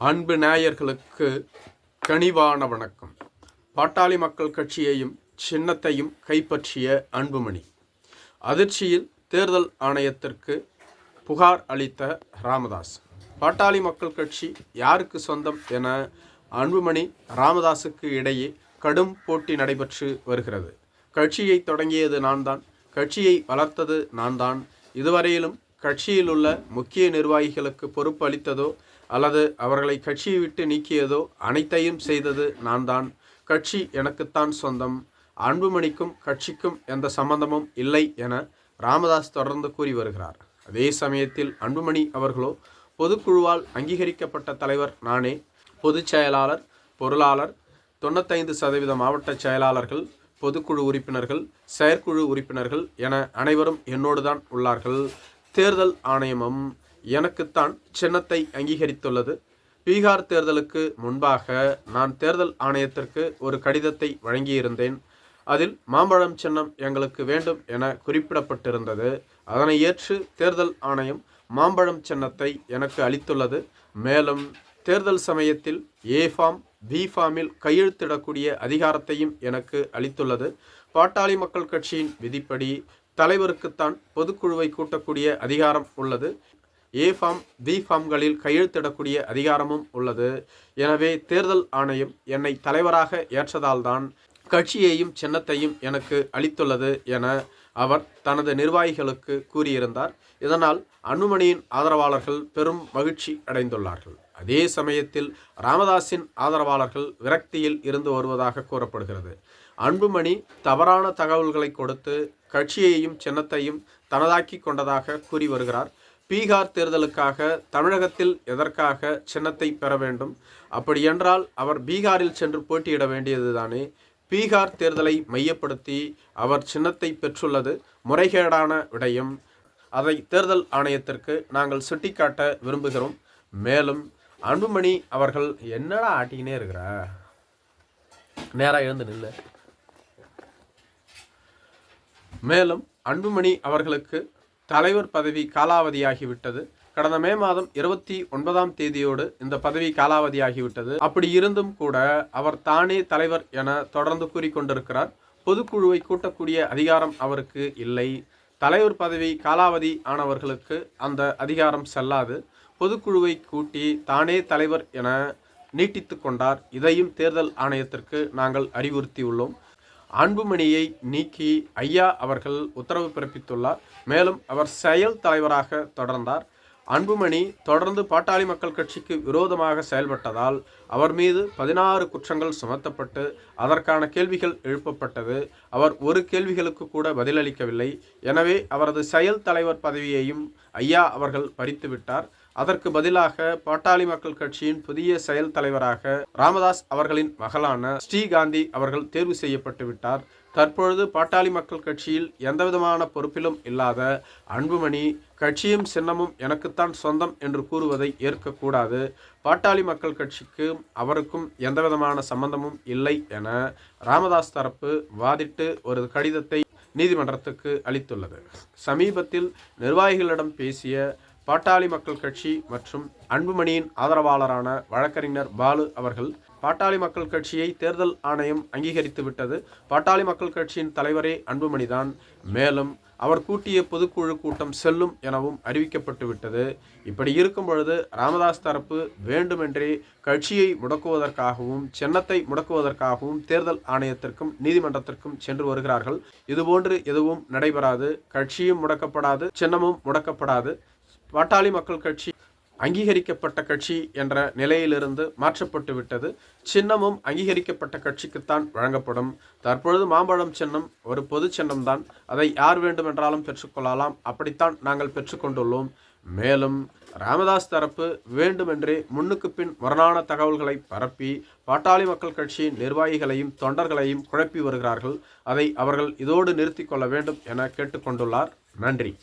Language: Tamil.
அன்பு நேயர்களுக்கு கனிவான வணக்கம். பாட்டாளி மக்கள் கட்சியையும் சின்னத்தையும் கைப்பற்றிய அன்புமணி. அதிர்ச்சியில் தேர்தல் ஆணையத்திற்கு புகார் அளித்த ராமதாஸ். பாட்டாளி மக்கள் கட்சி யாருக்கு சொந்தம் என அன்புமணி ராமதாஸுக்கு இடையே கடும் போட்டி நடைபெற்று வருகிறது. கட்சியை தொடங்கியது நான் தான் கட்சியை வளர்த்தது நான் தான் இதுவரையிலும் கட்சியில் உள்ள முக்கிய நிர்வாகிகளுக்கு பொறுப்பு அளித்ததோ அல்லது அவர்களை கட்சியை விட்டு நீக்கியதோ அனைத்தையும் செய்தது நான் தான் கட்சி எனக்குத்தான் சொந்தம். அன்புமணிக்கும் கட்சிக்கும் எந்த சம்பந்தமும் இல்லை என ராமதாஸ் தொடர்ந்து கூறி வருகிறார். அதே சமயத்தில் அன்புமணி அவர்களோ பொதுக்குழுவால் அங்கீகரிக்கப்பட்ட தலைவர் நானே. பொதுச் செயலாளர் பொருளாளர் தொண்ணூத்தைந்து சதவீத மாவட்ட செயலாளர்கள் பொதுக்குழு உறுப்பினர்கள் செயற்குழு உறுப்பினர்கள் என அனைவரும் என்னோடு தான் உள்ளார்கள். தேர்தல் ஆணையமும் எனக்குத்தான் சின்னத்தை அங்கீகரித்துள்ளது. பீகார் தேர்தலுக்கு முன்பாக நான் தேர்தல் ஆணையத்திற்கு ஒரு கடிதத்தை வழங்கியிருந்தேன். அதில் மாம்பழம் சின்னம் எங்களுக்கு வேண்டும் என குறிப்பிடப்பட்டிருந்தது. அதனை ஏற்று தேர்தல் ஆணையம் மாம்பழம் சின்னத்தை எனக்கு அளித்துள்ளது. மேலும் தேர்தல் சமயத்தில் ஏ ஃபார்ம் பி ஃபார்மில் கையெழுத்திடக்கூடிய அதிகாரத்தையும் எனக்கு அளித்துள்ளது. பாட்டாளி மக்கள் கட்சியின் விதிப்படி தலைவருக்குத்தான் பொதுக்குழுவை கூட்டக்கூடிய அதிகாரம் உள்ளது. ஏ ஃபார்ம் பி ஃபார்ம்களில் கையெழுத்திடக்கூடிய அதிகாரமும் உள்ளது. எனவே தேர்தல் ஆணையம் என்னை தலைவராக ஏற்றதால்தான் கட்சியையும் சின்னத்தையும் எனக்கு அளித்துள்ளது என அவர் தனது நிர்வாகிகளுக்கு கூறியிருந்தார். இதனால் அன்புமணியின் ஆதரவாளர்கள் பெரும் மகிழ்ச்சி அடைந்துள்ளார்கள். அதே சமயத்தில் ராமதாஸின் ஆதரவாளர்கள் விரக்தியில் இருந்து வருவதாக கூறப்படுகிறது. அன்புமணி தவறான தகவல்களை கொடுத்து கட்சியையும் சின்னத்தையும் தனதாக்கி கொண்டதாக கூறி வருகிறார். பீகார் தேர்தலுக்காக தமிழகத்தில் எதற்காக சின்னத்தை பெற வேண்டும்? அப்படியென்றால் அவர் பீகாரில் சென்று போட்டியிட வேண்டியதுதானே? பீகார் தேர்தலை மையப்படுத்தி அவர் சின்னத்தை பெற்றுள்ளது முறைகேடான விடயம். அதை தேர்தல் ஆணையத்திற்கு நாங்கள் சுட்டிக்காட்ட விரும்புகிறோம். மேலும் அன்புமணி அவர்கள் என்னடா ஆட்டிக்கினே இருக்கிறா? நேராக எழுந்து நில்ல. மேலும் அன்புமணி அவர்களுக்கு தலைவர் பதவி காலாவதியாகிவிட்டது. கடந்த மே மாதம் இருபத்தி ஒன்பதாம் தேதியோடு இந்த பதவி காலாவதியாகிவிட்டது. அப்படி இருந்தும் கூட அவர் தானே தலைவர் என தொடர்ந்து கூறிக்கொண்டிருக்கிறார். பொதுக்குழுவை கூட்டக்கூடிய அதிகாரம் அவருக்கு இல்லை. தலைவர் பதவி காலாவதி ஆனவர்களுக்கு அந்த அதிகாரம் செல்லாது. பொதுக்குழுவை கூட்டி தானே தலைவர் என நீட்டித்து கொண்டார். இதையும் தேர்தல் ஆணையத்திற்கு நாங்கள் அறிவுறுத்தியுள்ளோம். அன்புமணியை நீக்கி ஐயா அவர்கள் உத்தரவு பிறப்பித்துள்ளார். மேலும் அவர் செயல் தலைவராக தொடர்ந்தார். அன்புமணி தொடர்ந்து பாட்டாளி மக்கள் கட்சிக்கு விரோதமாக செயல்பட்டதால் அவர் மீது பதினாறு குற்றங்கள் சுமத்தப்பட்டு அதற்கான கேள்விகள் எழுப்பப்பட்டது. அவர் ஒரு கேள்விகளுக்கு கூட பதிலளிக்கவில்லை. எனவே அவரது செயல் தலைவர் பதவியையும் ஐயா அவர்கள் பறித்துவிட்டார் அதற்கு பதிலாக பாட்டாளி மக்கள் கட்சியின் புதிய செயல் தலைவராக ராமதாஸ் அவர்களின் மகளான ஸ்ரீகாந்தி அவர்கள் தேர்வு செய்யப்பட்டு விட்டார். தற்பொழுது பாட்டாளி மக்கள் கட்சியில் எந்தவிதமான பொறுப்பிலும் இல்லாத அன்புமணி கட்சியும் சின்னமும் எனக்குத்தான் சொந்தம் என்று கூறுவதை ஏற்கக்கூடாது. பாட்டாளி மக்கள் கட்சிக்கும் அவருக்கும் எந்தவிதமான சம்பந்தமும் இல்லை என ராமதாஸ் தரப்பு வாதிட்டு ஒரு கடிதத்தை நீதிமன்றத்துக்கு அளித்துள்ளது. சமீபத்தில் நிர்வாகிகளிடம் பேசிய பாட்டாளி மக்கள் கட்சி மற்றும் அன்புமணியின் ஆதரவாளரான வழக்கறிஞர் பாலு அவர்கள் பாட்டாளி மக்கள் கட்சியை தேர்தல் ஆணையம் அங்கீகரித்து விட்டது. பாட்டாளி மக்கள் கட்சியின் தலைவரே அன்புமணிதான். மேலும் அவர் கூட்டிய பொதுக்குழு கூட்டம் செல்லும் எனவும் அறிவிக்கப்பட்டு விட்டது. இப்படி இருக்கும் பொழுது ராமதாஸ் தரப்பு வேண்டுமென்றே கட்சியை முடக்குவதற்காகவும் சின்னத்தை முடக்குவதற்காகவும் தேர்தல் ஆணையத்திற்கும் நீதிமன்றத்திற்கும் சென்று வருகிறார்கள். இதுபோன்று எதுவும் நடைபெறாது. கட்சியும் முடக்கப்படாது சின்னமும் முடக்கப்படாது. பாட்டாளி மக்கள் கட்சி அங்கீகரிக்கப்பட்ட கட்சி என்ற நிலையிலிருந்து மாற்றப்பட்டு விட்டது. சின்னமும் அங்கீகரிக்கப்பட்ட கட்சிக்குத்தான் வழங்கப்படும். தற்பொழுது மாம்பழம் சின்னம் ஒரு பொது சின்னம்தான். அதை யார் வேண்டுமென்றாலும் பெற்றுக்கொள்ளலாம் அப்படித்தான் நாங்கள் பெற்றுக்கொண்டுள்ளோம் மேலும் ராமதாஸ் தரப்பு வேண்டுமென்றே முன்னுக்கு பின் முரணான தகவல்களை பரப்பி பாட்டாளி மக்கள் கட்சியின் நிர்வாகிகளையும் தொண்டர்களையும் குழப்பி வருகிறார்கள். அதை அவர்கள் இதோடு நிறுத்தி கொள்ள வேண்டும் என கேட்டுக்கொண்டுள்ளார் நன்றி.